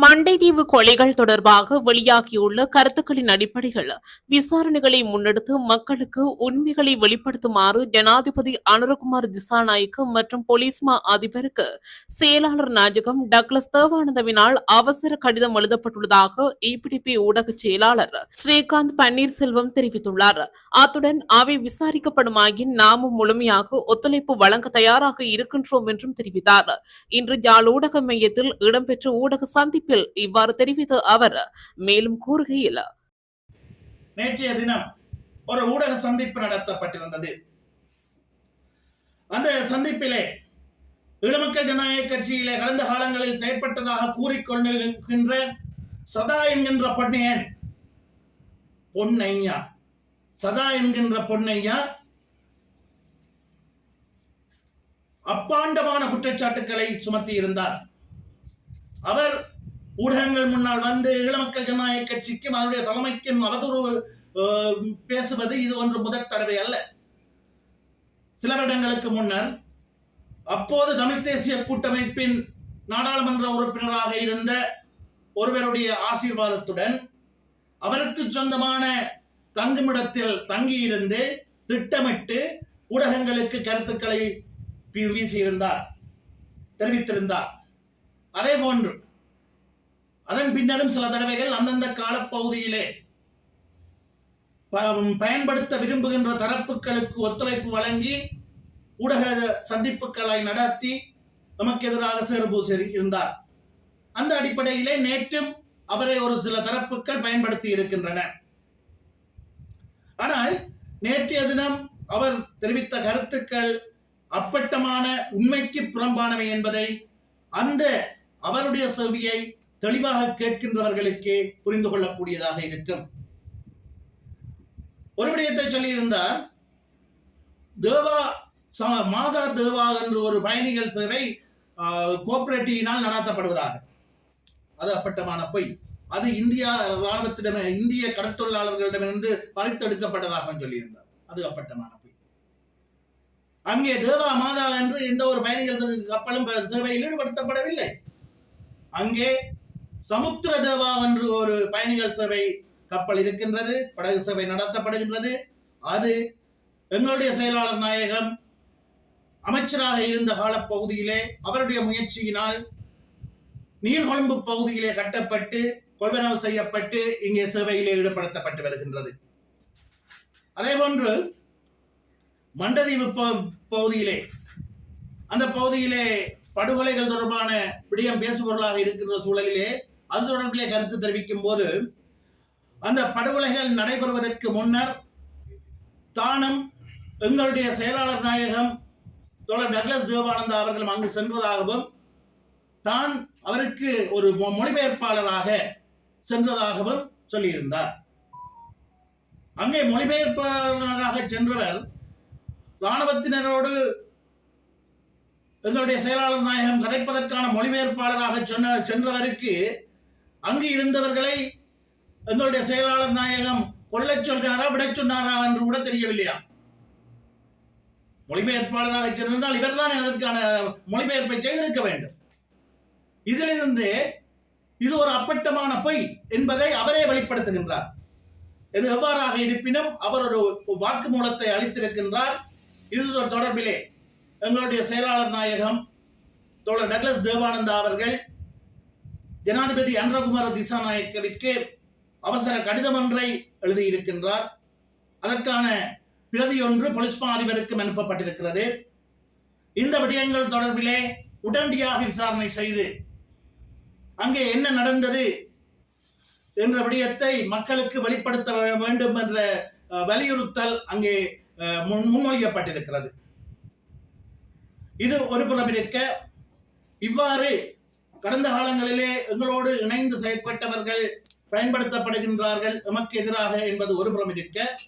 my Mandaitivu கொலைகள் தொடர்பாக வெளியாகியுள்ள கருத்துக்களின் அடிப்படையில் விசாரணைகளை முன்னெடுத்து மக்களுக்கு உண்மைகளை வெளிப்படுத்துமாறு ஜனாதிபதி அனுரகுமார் திசாநாயக்க மற்றும் போலீஸ் மா அதிபருக்கு செயலாளர் நாயகம் டக்ளஸ் தேவானந்தவினால் அவசர கடிதம் எழுதப்பட்டுள்ளதாக ஏபிடிபி ஊடக செயலாளர் ஸ்ரீகாந்த் பன்னீர்செல்வம் தெரிவித்துள்ளார். அத்துடன் அவை விசாரிக்கப்படுமாயின் நாமும் முழுமையாக ஒத்துழைப்பு வழங்க தயாராக இருக்கின்றோம் என்றும் தெரிவித்தார். இன்று யாழ் ஊடக மையத்தில் இடம்பெற்ற ஊடக சந்திப்பில் இவ்வாறு தெரிவித்த அவர் மேலும் கூறுகையில் நேற்றைய தினம் ஒரு ஊடக சந்திப்பு நடத்தப்பட்டிருந்தது. அந்த சந்திப்பிலே ஈழமக்கள் ஜனநாயக கட்சியிலே கடந்த காலங்களில் செயற்பட்டதாக கூறிக்கொண்டிருக்கின்ற சதா என்கின்ற பொன்னையன் பொன்னையா சதா என்கின்ற பொன்னையா அப்பாண்டமான குற்றச்சாட்டுக்களை சுமத்தி இருந்தார் அவர் ஊடகங்கள் முன்னால் வந்து ஈழமக்கள் ஜனநாயக கட்சிக்கும் அதனுடைய தலைமைக்கும் அவதூறு பேசுவது இது ஒன்று முதற் தடவை அல்ல. சில வருடங்களுக்கு முன்னர் அப்போது தமிழ் தேசிய கூட்டமைப்பின் நாடாளுமன்ற உறுப்பினராக இருந்த ஒருவருடைய ஆசீர்வாதத்துடன் அவருக்கு சொந்தமான தங்குமிடத்தில் தங்கியிருந்து திட்டமிட்டு ஊடகங்களுக்கு கருத்துக்களை வீசியிருந்தார் தெரிவித்திருந்தார். அதே போன்று அதன் பின்னரும் சில தடவைகள் அந்தந்த காலப்பகுதியிலே ப- பயன்படுத்த விரும்புகின்ற தரப்புகளுக்கு ஒத்துழைப்பு வழங்கி ஊடக சந்திப்புகளை நடத்தி நமக்கு எதிராக சேறுபூசி இருந்தார். அந்த அடிப்படையிலே நேற்றும் அவரை ஒரு சில தரப்புகள் பயன்படுத்தி இருக்கின்றன. ஆனால் நேற்றைய தினம் அவர் தெரிவித்த கருத்துக்கள் அப்பட்டமான உண்மைக்கு புறம்பானவை என்பதை அந்த அவருடைய செவியை தெளிவாக கேட்கின்றவர்களுக்கே புரிந்து கொள்ளக்கூடியதாக இருக்கும். ஒரு விடயத்தை சொல்லியிருந்தார் தேவா மாதா தேவா என்று ஒரு பயணிகள் சேவை கோஆபரேட்டிவினால் நடத்தப்படுவதாக அது அப்பட்டமான பொய். அது இந்தியா ராணுவத்திடம் இந்திய கடற்தொழிலாளர்களிடமிருந்து பறித்தெடுக்கப்பட்டதாக சொல்லியிருந்தார். அது அப்பட்டமான பொய். அங்கே தேவா மாதா என்று எந்த ஒரு பயணிகள் கப்பலும் சேவையில் ஈடுபடுத்தப்படவில்லை. அங்கே சமுத்திர தேவா என்று ஒரு பயணிகள் சேவை கப்பல் இருக்கின்றது படகு சேவை நடத்தப்படுகின்றது. அது எங்களுடைய செயலாளர் நாயகம் அமைச்சராக இருந்த காலப்பகுதியிலே அவருடைய முயற்சியினால் நீர்கொழும்பு பகுதியிலே கட்டப்பட்டு கொள்வனவு செய்யப்பட்டு இங்கே சேவையிலே ஈடுபடுத்தப்பட்டு வருகின்றது. அதே போன்று மண்டதீவு பகுதியிலே அந்த பகுதியிலே படுகொலைகள் தொடர்பான விடயம் பேசுபொருளாக இருக்கின்ற சூழலிலே அது தொடர்பிலே கருத்து தெரிவிக்கும் போது அந்த படுகொலைகள் நடைபெறுவதற்கு முன்னர் தானும் எங்களுடைய செயலாளர் நாயகம் தொடர் டக்ளஸ் தேவானந்தா அவர்களும் அங்கு சென்றதாகவும் தான் அவருக்கு ஒரு மொ- மொழிபெயர்ப்பாளராக சென்றதாகவும் சொல்லியிருந்தார். அங்கே மொழிபெயர்ப்பாளராக சென்றவர் இராணுவத்தினரோடு எங்களுடைய செயலாளர் நாயகம் கதைப்பதற்கான மொழிபெயர்ப்பாளராக சொன்ன சென்றவருக்கு அங்கு இருந்தவர்களை எங்களுடைய செயலாளர் நாயகம் கொல்ல சொன்னாரா விட சொன்னாரா என்று கூட தெரியவில்லையா? மொழிபெயர்ப்பாளராக சென்றிருந்தால் இவர்தான் அதற்கான மொழிபெயர்ப்பை செய்திருக்க வேண்டும். இதிலிருந்து இது ஒரு அப்பட்டமான பொய் என்பதை அவரே வெளிப்படுத்துகின்றார். இது எவ்வாறாக இருப்பினும் அவர் ஒரு வாக்குமூலத்தை அளித்திருக்கின்றார். இது தொடர்பிலே எங்களுடைய செயலாளர் நாயகம் தோழர் டக்ளஸ் தேவானந்தா அவர்கள் ஜனாதிபதி அன்றகுமார திசாநாயக்கவிற்கு அவசர கடிதம் ஒன்றை எழுதியிருக்கின்றார். அதற்கான பிரதி ஒன்று அதிபருக்கும் அனுப்பப்பட்டிருக்கிறது. இந்த விடயங்கள் தொடர்பிலே உடனடியாக விசாரணை செய்து அங்கே என்ன நடந்தது என்ற விடயத்தை மக்களுக்கு வெளிப்படுத்த வேண்டும் என்ற வலியுறுத்தல் அங்கே அஹ், முன்- முன்மொழியப்பட்டிருக்கிறது. இது ஒரு புறம் இருக்க இவ்வாறு கடந்த காலங்களிலே எங்களோடு இணைந்து செயற்பட்டவர்கள் பயன்படுத்தப்படுகின்றார்கள் எமக்கு எதிராக என்பது ஒரு புறம் இருக்க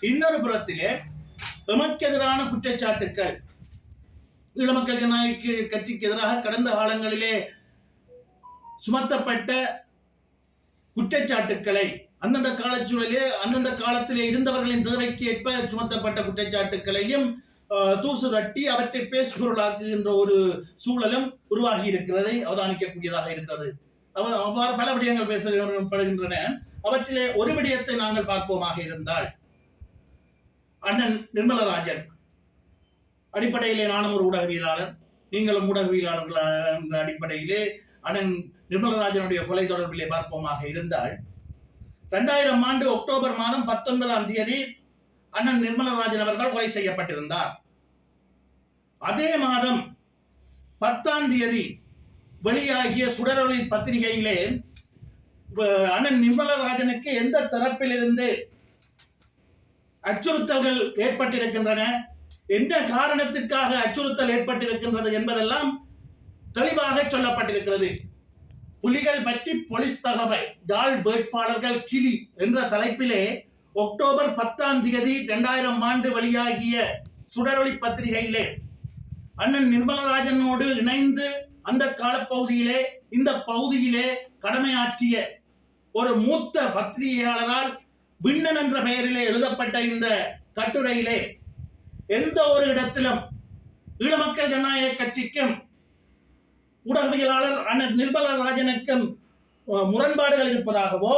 இன்னொரு புறத்திலே எமக்கு எதிரான குற்றச்சாட்டுக்கள். ஈழமக்கள் ஜனநாயக கட்சிக்கு எதிராக கடந்த காலங்களிலே சுமத்தப்பட்ட குற்றச்சாட்டுக்களை அந்தந்த காலச்சூழலே அந்தந்த காலத்திலே இருந்தவர்களின் தேவைக்கு ஏற்ப சுமத்தப்பட்ட குற்றச்சாட்டுக்களையும் தூசு தட்டி அவற்றை பேசுபொருளாக்குகின்ற ஒரு சூழலும் உருவாகி இருக்கிறதை அவதானிக்கக்கூடியதாக இருக்கிறது. அவ- அவ்வாறு பல விடயங்கள் பேசப்படுகின்றன அவற்றிலே ஒரு விடயத்தை நாங்கள் பார்ப்போமாக இருந்தால் அண்ணன் நிர்மலராஜன் அடிப்படையிலே நானும் ஒரு ஊடகவியலாளர் நீங்களும் ஊடகவியலாளர்கள் என்ற அடிப்படையிலே அண்ணன் நிர்மலராஜனுடைய கொலை தொடர்பிலே பார்ப்போமாக இருந்தால் இரண்டாயிரம் ஆண்டு அக்டோபர் மாதம் பத்தொன்பதாம் தேதி அண்ணன் நிர்மலராஜன் அவர்கள் கொலை செய்யப்பட்டிருந்தார். அதே மாதம் பத்தாம் தேதி வெளியாகிய சுடரொளி பத்திரிகையிலே அண்ணன் நிர்மலராஜனுக்கு எந்த தரப்பிலிருந்து அச்சுறுத்தல்கள் ஏற்பட்டிருக்கின்றன என்ன காரணத்திற்காக அச்சுறுத்தல் ஏற்பட்டிருக்கின்றது என்பதெல்லாம் தெளிவாக சொல்லப்பட்டிருக்கிறது. புலிகள் பற்றி போலீஸ் தகவல் டால் வேட்பாளர்கள் கிளி என்ற தலைப்பிலே அக்டோபர் பத்தாம் தேதி இரண்டாயிரம் ஆண்டு வழியாகிய சுடரொளி பத்திரிகையிலே அண்ணன் நிர்மலராஜனோடு இணைந்து அந்த காலப்பகுதியிலே இந்த பகுதியிலே கடமையாற்றிய ஒரு மூத்த பத்திரிகையாளரால் விண்ணன் என்ற பெயரிலே எழுதப்பட்ட இந்த கட்டுரையிலே எந்த ஒரு இடத்திலும் ஈழமக்கள் ஜனநாயக கட்சிக்கும் ஊடகவியலாளர் அண்ணன் நிர்மலராஜனுக்கும் முரண்பாடுகள் இருப்பதாகவோ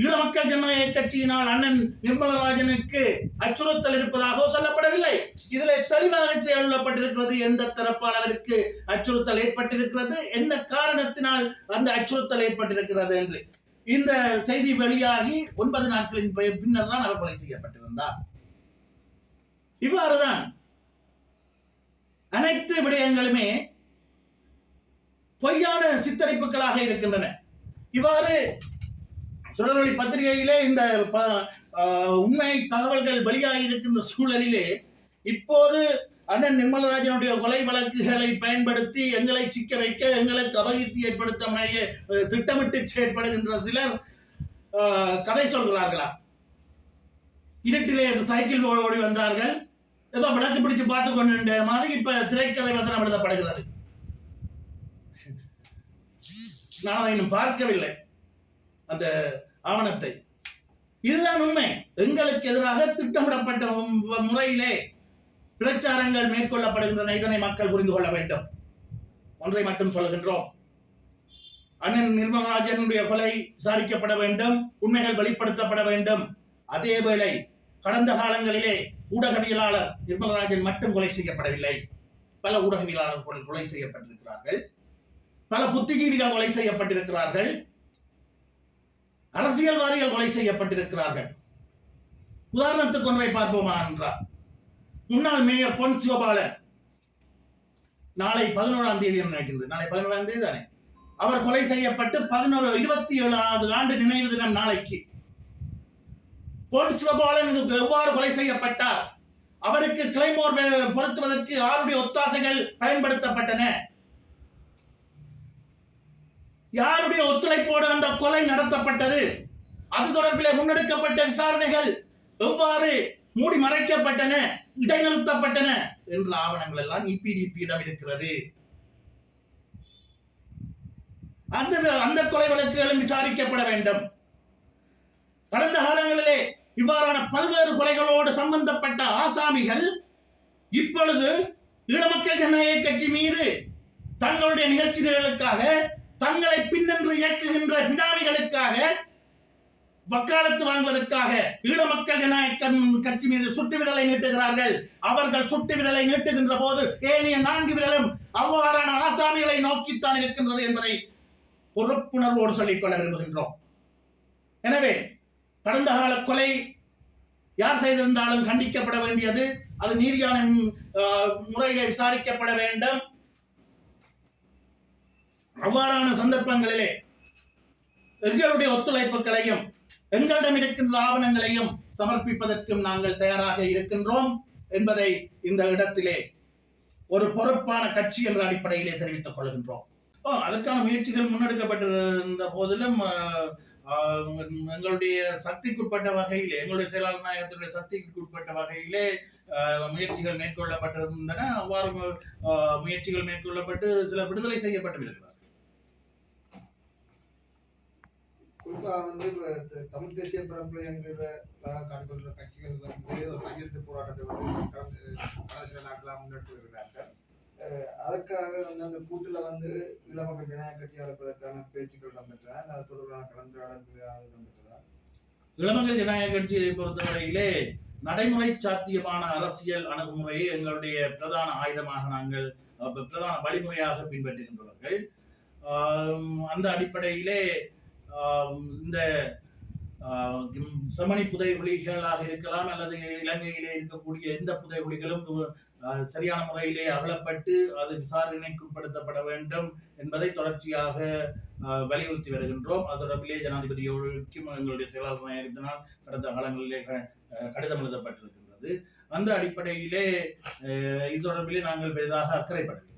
ஈழமக்கள் ஜனநாயக கட்சியினால் அண்ணன் நிர்மலராஜனுக்கு அச்சுறுத்தல் இருப்பதாகவோ சொல்லப்படவில்லை. இதுல தெளிவாக சொல்லப்பட்டிருக்கிறது எந்த தரப்பாளருக்கு அச்சுறுத்தல் ஏற்பட்டிருக்கிறது என்ன காரணத்தினால் அந்த அச்சுறுத்தல் ஏற்பட்டிருக்கிறது என்று. இந்த செய்தி வெளியாகி ஒன்பது நாட்களின் பின்னர் தான் அவர் கொலை செய்யப்பட்டிருந்தார். இவ்வாறுதான் அனைத்து விடயங்களுமே பொய்யான சித்தரிப்புகளாக இருக்கின்றன. இவ்வாறு சுடரொளி பத்திரிகையிலே இந்த ப- உண்மை தகவல்கள் வெளியாகி இருக்கின்ற சூழலிலே இப்போது அண்ணன் நிர்மலராஜனுடைய கொலை வழக்குகளை பயன்படுத்தி எங்களை சிக்க வைக்க எங்களுக்கு அபகீர்த்தி ஏற்படுத்த திட்டமிட்டு செயற்படுகின்ற சிலர் கதை சொல்கிறார்களாம் இருட்டிலே சைக்கிள் ஓ- ஓடி வந்தார்கள். ஏதோ விளக்கு பிடிச்சு பார்த்து கொண்டு மாதிரி இப்ப திரைக்கதை வசனம் எழுதப்படுகிறது நான் இன்னும் பார்க்கவில்லை. அந்த ஆவணத்தை. இதுதான் உண்மை. எங்களுக்கு எதிராக திட்டமிடப்பட்ட முறையிலே பிரச்சாரங்கள் மேற்கொள்ளப்படுகின்றன. இதனை மக்கள் புரிந்து கொள்ள வேண்டும். ஒன்றை மட்டும் சொல்கின்றோம் அண்ணன் நிர்மலராஜனுடைய கொலை விசாரிக்கப்பட வேண்டும். உண்மைகள் வெளிப்படுத்தப்பட வேண்டும். அதேவேளை கடந்த காலங்களிலே ஊடகவியலாளர் நிர்மலராஜன் மட்டும் கொலை செய்யப்படவில்லை. பல ஊடகவியலாளர்கள் கொலை செய்யப்பட்டிருக்கிறார்கள். பல புத்திஜீவிகள் கொலை செய்யப்பட்டிருக்கிறார்கள். அரசியல்வாதிகள் கொலை செய்யப்பட்டிருக்கிறார்கள். உதாரணத்துக்கு ஒன்றை பார்ப்போமா என்றார் முன்னாள் மேயர் பொன் சிவபாலன் நாளை பதினோராம் தேதி நினைக்கிறது நாளை பதினோராம் தேதி தானே? அவர் கொலை செய்யப்பட்டு பதினோரு இருபத்தி ஏழாவது ஆண்டு நினைவு தினம் நாளைக்கு பொன் சிவபாலன் எவ்வாறு கொலை செய்யப்பட்டார்? அவருக்கு கிளைமோர் பொருத்துவதற்கு ஆளுடைய ஒத்தாசைகள் பயன்படுத்தப்பட்டன. யாருடைய ஒத்துழைப்போடு அந்த கொலை நடத்தப்பட்டது? அது தொடர்பில் முன்னெடுக்கப்பட்ட விசாரணைகள் எவ்வாறு மூடி மறைக்கப்பட்டன இடைநிறுத்தப்பட்டன என்ற ஆவணங்கள் எல்லாம் இபிடிபியிடம் இருக்கிறது. அந்த அந்த கொலை வழக்குகளும் விசாரிக்கப்பட வேண்டும். கடந்த காலங்களிலே இவ்வாறான பல்வேறு கொலைகளோடு சம்பந்தப்பட்ட ஆசாமிகள் இப்பொழுது ஈழமக்கள் ஜனநாயக கட்சி மீது தங்களுடைய நிகழ்ச்சிகளுக்காக தங்களை பின்னென்று இயக்குகின்ற பினாமிகளுக்காக வக்காலத்து வாங்குவதற்காக ஈழ மக்கள் ஜனநாயக கட்சி மீது சுட்டு விரலை நீட்டுகிறார்கள். அவர்கள் சுட்டு விரலை நீட்டுகின்ற போது ஏனைய நான்கு விரலும் அவ்வாறான ஆசாமிகளை நோக்கித்தான் இருக்கின்றது என்பதை பொறுப்புணர்வோடு சொல்லிக்கொள்ள விரும்புகின்றோம். எனவே கடந்த கால கொலை யார் செய்திருந்தாலும் கண்டிக்கப்பட வேண்டியது அது நீதியான ஆஹ், விசாரிக்கப்பட வேண்டும். அவ்வாறான சந்தர்ப்பங்களிலே எங்களுடைய ஒத்துழைப்புகளையும் எங்களிடம் இருக்கின்ற ஆவணங்களையும் சமர்ப்பிப்பதற்கும் நாங்கள் தயாராக இருக்கின்றோம் என்பதை இந்த இடத்திலே ஒரு பொறுப்பான கட்சி என்ற அடிப்படையிலே தெரிவித்துக் கொள்கின்றோம். ஓ, அதற்கான முயற்சிகள் முன்னெடுக்கப்பட்டிருந்த போதிலும் ஆஹ், எங்களுடைய சக்திக்குட்பட்ட வகையிலே எங்களுடைய செயலாளர் நாயகத்தினுடைய சக்திக்குட்பட்ட வகையிலே முயற்சிகள் மேற்கொள்ளப்பட்டிருந்தன. அவ்வாறு ஆஹ், முயற்சிகள் மேற்கொள்ளப்பட்டு சில விடுதலை செய்யப்பட்டு குறிப்பா வந்து தமிழ் தேசிய பரப்புல என்கிற காட்டுள்ள கட்சிகள் வந்து ஒரு கையெழுத்து போராட்டத்தை வந்து கடந்த சில நாட்களாக முன்னெடுத்து வருகிறார்கள். அதற்காக வந்து அந்த கூட்டுல வந்து இளமக்கள் ஜனநாயக கட்சி அழைப்பதற்கான பேச்சுக்கள் இடம்பெற்றதா அது தொடர்பான கலந்துரையாடல்கள் ஏதாவது இடம்பெற்றதா? இளமக்கள் ஜனநாயக கட்சியை பொறுத்தவரையிலே நடைமுறை சாத்தியமான அரசியல் அணுகுமுறையை எங்களுடைய பிரதான ஆயுதமாக நாங்கள் பிரதான வழிமுறையாக பின்பற்றுகின்றவர்கள். அந்த அடிப்படையிலே இந்த ஆஹ், உம், செமணி புதைகுழிகளாக இருக்கலாம் அல்லது இலங்கையிலே இருக்கக்கூடிய எந்த புதைகுழிகளும் சரியான முறையிலே அகலப்பட்டு அது விசாரணைக்குட்படுத்தப்பட வேண்டும் என்பதை தொடர்ச்சியாக வலியுறுத்தி வருகின்றோம். அது தொடர்பிலே ஜனாதிபதியோருக்கும் எங்களுடைய செயலாளர் நாயகத்தினால் கடந்த காலங்களிலே க- கடிதம் எழுதப்பட்டிருக்கின்றது. அந்த அடிப்படையிலே இது தொடர்பிலே நாங்கள் பெரிதாக அக்கறைப்படவில்லை.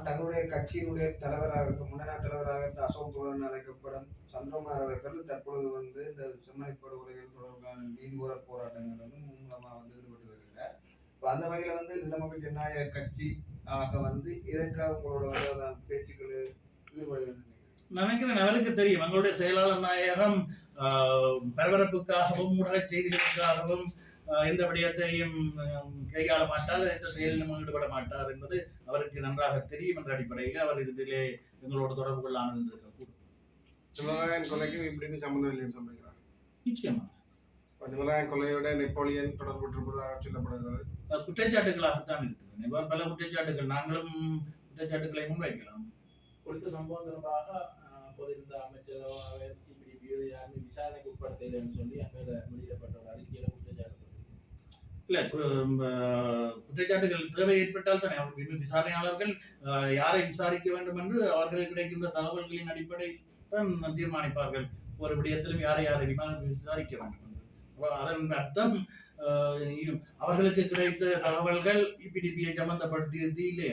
தங்களுடைய கட்சியினுடைய தலைவராக முன்னணி தலைவராக இருந்த அசோக் தோழன் அழைக்கப்படும் சந்திரகுமார் அவர்கள் தற்பொழுது வந்து இந்த செம்மணி படுகொலைகள் தொடர்பான நீதிபுற போராட்டங்கள் வந்து மூலமா வந்து ஈடுபட்டு வருகிறார். இப்போ அந்த வகையில வந்து இளமக்கள் ஜனநாயக கட்சி ஆக வந்து இதற்காக உங்களோட வந்து பேச்சுக்கள் ஈடுபட நினைக்கிறேன் அவருக்கு தெரியும். எங்களுடைய செயலாளர் நாயகம் ஆஹ், பரபரப்புக்காகவும் ஊடக செய்திகளுக்காகவும் எந்த விடயத்தையும் கையாள மாட்டார் எந்த செயலிலும் ஈடுபட மாட்டார் என்பது அவருக்கு நன்றாக தெரியும் என்ற அடிப்படையில் அவர் இதிலே எங்களோடு தொடர்பு கொள்ளாமல் இருந்திருக்கக்கூடும் நிமலராயன் கொலைக்கும் இப்படின்னு சம்மந்தம் இல்லைன்னு சொல்றீங்களா? நிச்சயமாக. இப்ப நிமலராயன் கொலையோட நெப்போலியன் தொடர்புற்றிருப்பதாக சொல்லப்படுகிறது. குற்றச்சாட்டுகளாகத்தான் இருக்குது. இவ்வாறு பல குற்றச்சாட்டுகள் நாங்களும் குற்றச்சாட்டுகளை முன்வைக்கலாம். கொடுத்த சம்பவம் தொடர்பாக அப்போது இருந்த அமைச்சரோ அவர் இப்படி யாருமே விசாரணைக்கு உட்படுத்தலைன்னு சொல்லி அங்கே வெளியிடப்பட்ட ஒரு அறிக்கையில குற்றச்சாட்டு இல்ல குற்றச்சாட்டுகள் தேவை ஏற்பட்டால் தானே? இன்னும் விசாரணையாளர்கள் யாரை விசாரிக்க வேண்டும் என்று அவர்களுக்கு கிடைக்கின்ற தகவல்களின் அடிப்படையில் தான் தீர்மானிப்பார்கள். ஒரு விடயத்திலும் யாரை யாரை விசாரிக்க வேண்டும் என்று அதன் அர்த்தம் ஆஹ், அவர்களுக்கு கிடைத்த தகவல்கள் இபிடிபியை சம்பந்தப்படுத்தி இல்லை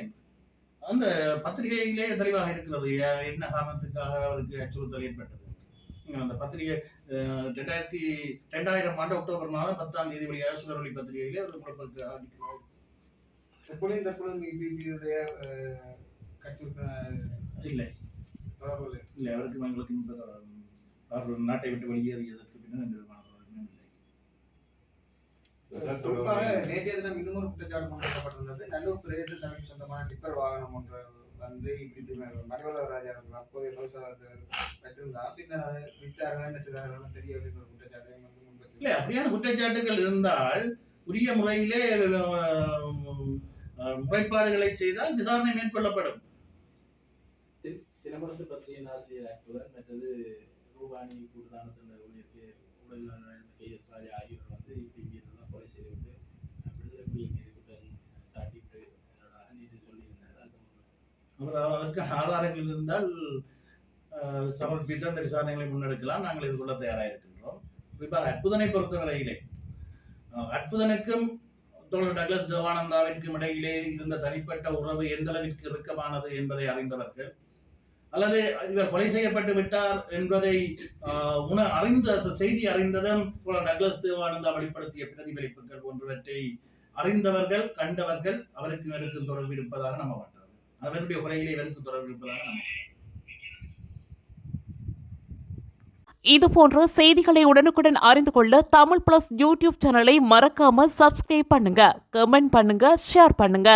அந்த பத்திரிகையிலே தெளிவாக இருக்கிறது. என்ன காரணத்துக்காக அவருக்கு அச்சுறுத்தல் ஏற்பட்டது? அந்த பத்திரிகை ரெண்டாயிரத்தி ரெண்டாயிரம் ஆண்டு அக்டோபர் மாதம் பத்தாம் தேதி வெளியாக சுடரொளி பத்திரிகையிலே ஒரு முழப்பருக்கு ஆடிக்கிறார் எப்பொழுதும் தற்பொழுது இபிபியுடைய கட்சி இல்லை. தொடர்பு இல்லை அவருக்கு எங்களுக்கு இந்த தொடர்பு. அவர் நாட்டை விட்டு வெளியேறியதற்கு பின்னர் எந்த விதமான தொடர்பும் இல்லை. குறிப்பாக நேற்றைய தினம் இன்னும் ஒரு குற்றச்சாட்டு முன்வைக்கப்பட்டிருந்தது. நல்லூர் பிரதேச சபைக்கு சொந்தமான டிப்பர் வாகனம் ஒன்று வந்து இப்படி அவர்கள் அப்போதைய தோசகர் வைத்திருந்தா பின்னர் வித்தார்கள் என்ன செய்தார்கள் தெரியவில்லை ஒரு குற்றச்சாட்டை வந்து முன்வைத்திருந்தார். இல்லை அப்படியான குற்றச்சாட்டுகள் இருந்தால் உரிய முறையிலே முறைப்பாடுகளை செய்தால் விசாரணை மேற்கொள்ளப்படும். தினமரசு பத்திரிகையின் ஆசிரியர் ஆக்டுவர் மற்றது ரூபானி கூடுதானத்தின் ஊழியருக்கு உடல் கே எஸ் ராஜா ஆகியோர் வந்து இப்படி தான் கொலை செய்துவிட்டு விடுதலை புலி மீது குற்றம் சாட்டிட்டு என்னோட நீதி சொல்லியிருந்தார் அது அதற்கு ஆதாரங்கள் இருந்தால் ஆஹ், சமர்ப்பித்து அந்த விசாரணைகளை முன்னெடுக்கலாம். நாங்கள் எதிர்கொள்ள தயாராக இருக்கின்றோம் குறிப்பாக அற்புதனை பொறுத்தவரையிலே அற்புதனுக்கும் தோழர் டக்ளஸ் தேவானந்தாவிற்கும் இடையிலே இருந்த தனிப்பட்ட உறவு எந்த அளவிற்கு இறுக்கமானது என்பதை அறிந்தவர்கள் அல்லது இவர் கொலை செய்யப்பட்டு விட்டார் என்பதை ஆஹ், உண அறிந்த செய்தி அறிந்ததும் தோழர் டக்ளஸ் தேவானந்தா வெளிப்படுத்திய பிரதிபலிப்புகள் போன்றவற்றை அறிந்தவர்கள் கண்டவர்கள் அவருக்கு இவருக்கும் தொடர்பு இருப்பதாக நம்ப அவனுடைய உரையிலே இவருக்கு தொடர்பு இருப்பதாக நம்ப இது போன்ற செய்திகளை உடனுக்குடன் அறிந்து கொள்ள தமிழ் பிளஸ் யூடியூப் சேனலை மறக்காம சப்ஸ்கிரைப் பண்ணுங்க கமெண்ட் பண்ணுங்க ஷேர் பண்ணுங்க.